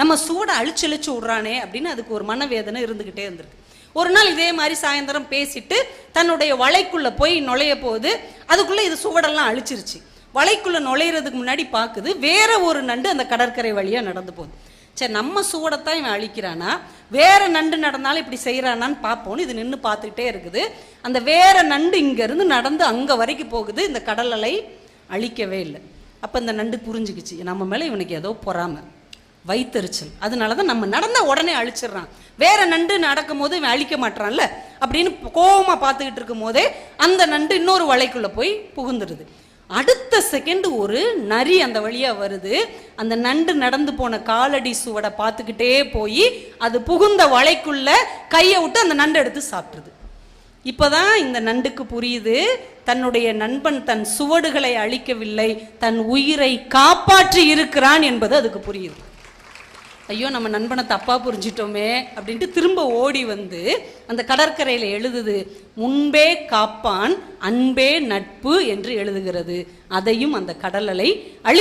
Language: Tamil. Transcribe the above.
நம்ம சூடை அழிச்சு அழிச்சு விட்றானே அப்படின்னு அதுக்கு ஒரு மனவேதனை இருந்துக்கிட்டே இருந்திருக்கு. ஒரு நாள் இதே மாதிரி சாயந்தரம் பேசிட்டு தன்னுடைய வலைக்குள்ளே போய் நுழைய போகுது அதுக்குள்ள இது சுவடெல்லாம் அழிச்சிருச்சு. வலைக்குள்ளே நுழையிறதுக்கு முன்னாடி பார்க்குது வேற ஒரு நண்டு அந்த கடற்கரை வழியா நடந்து போகுது. சரி நம்ம சூடத்தான் இவன் அழிக்கிறானா? வேற நண்டு நடந்தாலும் இப்படி செய்யறானான்னு பார்ப்போம்னு இது நின்று பார்த்துக்கிட்டே இருக்குது. அந்த வேற நண்டு இங்க இருந்து நடந்து அங்க வரைக்கும் போகுது இந்த கடல் அலை அழிக்கவே இல்லை. அப்ப இந்த நண்டு புரிஞ்சுக்கிச்சு நம்ம மேல இவனுக்கு ஏதோ பொறாமை. வைத்தறிச்சல் அதனால தான் நம்ம நடந்த உடனே அழிச்சிடுறான். வேற நண்டு நடக்கும் போது இவன் அழிக்க மாட்டான்ல அப்படின்னு கோபமாக பார்த்துக்கிட்டு இருக்கும் போதே அந்த நண்டு இன்னொரு வலைக்குள்ளே போய் புகுந்துடுது. அடுத்த செகண்ட் ஒரு நரி அந்த வழியாக வருது. அந்த நண்டு நடந்து போன காலடி சுவடை பார்த்துக்கிட்டே போய் அது புகுந்த வலைக்குள்ள கையை விட்டு அந்த நண்டு எடுத்து சாப்பிட்ருது இப்போதான் இந்த நண்டுக்கு புரியுது தன்னுடைய நண்பன் தன் சுவடுகளை அழிக்கவில்லை தன் உயிரை காப்பாற்றி இருக்கிறான் என்பது அதுக்கு புரியுது. ஐயோ நம்ம நண்பனை தப்பா புரிஞ்சிட்டோமே அப்படின்ட்டு திரும்ப ஓடி வந்து அந்த கடற்கரையில் எழுதுது முன்பே காப்பான் அன்பே நட்பு என்று எழுதுகிறது. அதையும் அந்த கடல் அலை அழி